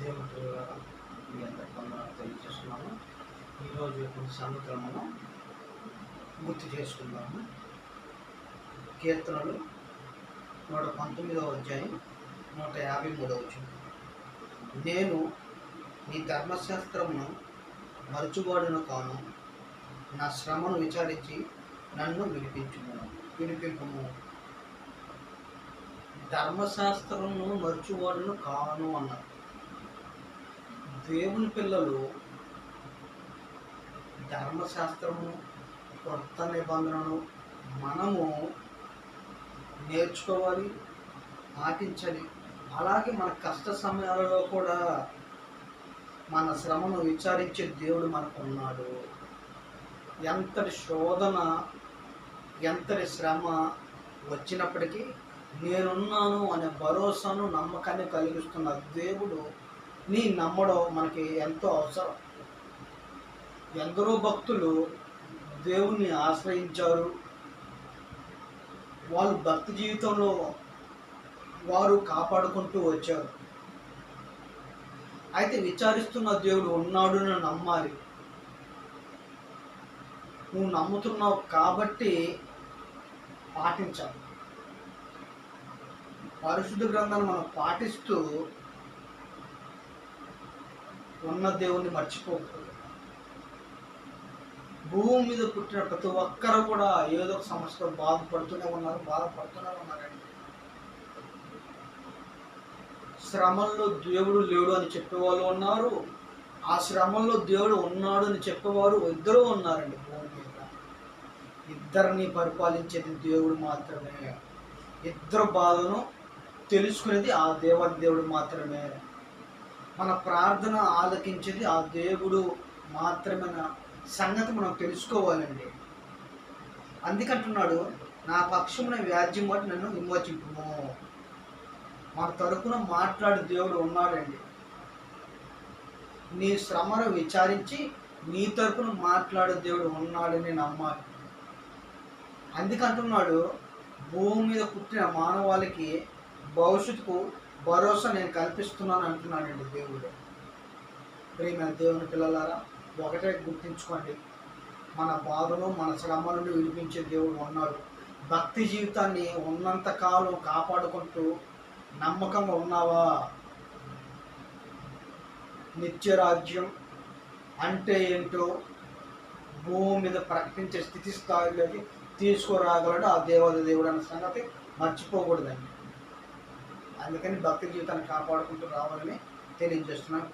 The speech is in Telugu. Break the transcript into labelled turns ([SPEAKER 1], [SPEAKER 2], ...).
[SPEAKER 1] దేవుడు మీ అందరి వందనాలు తెలియజేస్తున్నాము ఈరోజు కొన్ని సంగతులు మనం గుర్తు చేసుకుందాము కీర్తనలు నూట పంతొమ్మిదవ అధ్యాయం నూట యాభై మూడవ వచ్చింది నేను నీ ధర్మశాస్త్రమును మరచుబాడును కాను నా శ్రమను విచారించి నన్ను విడిపించుము విడిపింపము. ధర్మశాస్త్రమును మరచువాడును కాను అన్నారు దేవుని పిల్లలు ధర్మశాస్త్రము కొత్త నిబంధనలు మనము నేర్చుకోవాలి పాటించాలి. అలాగే మన కష్ట సమయాలలో కూడా మన శ్రమను విచారించే దేవుడు మనకు ఉన్నాడు ఎంతటి శోధన ఎంతటి శ్రమ వచ్చినప్పటికీ నేనున్నాను అనే భరోసాను నమ్మకాన్ని కలిగిస్తున్న దేవుడు నీ నమ్మడం మనకి ఎంతో అవసరం. ఎందరో భక్తులు దేవుణ్ణి ఆశ్రయించారు. వాళ్ళు భక్తి జీవితంలో వారు కాపాడుకుంటూ వచ్చారు. అయితే విచారిస్తున్న దేవుడు ఉన్నాడు అని నమ్మాలి. నువ్వు నమ్ముతున్నావు కాబట్టి పాటించాలి. పరిశుద్ధ గ్రంథాన్ని మనం పాటిస్తూ ఉన్న దేవుణ్ణి మర్చిపోకూడదు భూమి మీద పుట్టిన ప్రతి ఒక్కరు కూడా ఏదో ఒక సమస్యతో బాధపడుతూనే ఉన్నారు బాధపడుతూనే ఉన్నారండి. శ్రమంలో దేవుడు లేడు అని చెప్పేవాళ్ళు ఉన్నారు. ఆ శ్రమంలో దేవుడు ఉన్నాడు అని చెప్పేవారు ఇద్దరు ఉన్నారండి భూమి మీద. ఇద్దరిని పరిపాలించేది దేవుడు మాత్రమే. ఇద్దరు బాధను తెలుసుకునేది ఆ దేవాది దేవుడు మాత్రమే. మన ప్రార్థన ఆలకించేది ఆ దేవుడు మాత్రమే సంగతి మనం తెలుసుకోవాలండి. అందుకంటున్నాడు నా పక్షమున వ్యాజ్యం బట్టి నన్ను విమోచింపుము. మన తరపున మాట్లాడు దేవుడు ఉన్నాడండి. నీ శ్రమను విచారించి నీ తరపున మాట్లాడే దేవుడు ఉన్నాడని నమ్మాలి. అందుకంటున్నాడు భూమి మీద పుట్టిన మానవాళికి భవిష్యత్తుకు భరోసా నేను కల్పిస్తున్నాను అంటున్నానండి దేవుడు. ప్రేమ దేవుని పిల్లలారా ఒకటే గుర్తించుకోండి. మన బాధను మన శ్రమ నుండి విడిపించే దేవుడు ఉన్నాడు భక్తి జీవితాన్ని ఉన్నంత కాలం కాపాడుకుంటూ నమ్మకంగా ఉన్నావా? నిత్యరాజ్యం అంటే ఏంటో భూమి మీద ప్రకటించే స్థితి స్థాయిలోకి తీసుకురాగలడు ఆ దేవాది దేవుడు అనే సంగతి మర్చిపోకూడదండి. అందుకని భక్తి జీవితాన్ని కాపాడుకుంటూ రావాలని తెలియజేస్తున్నాను.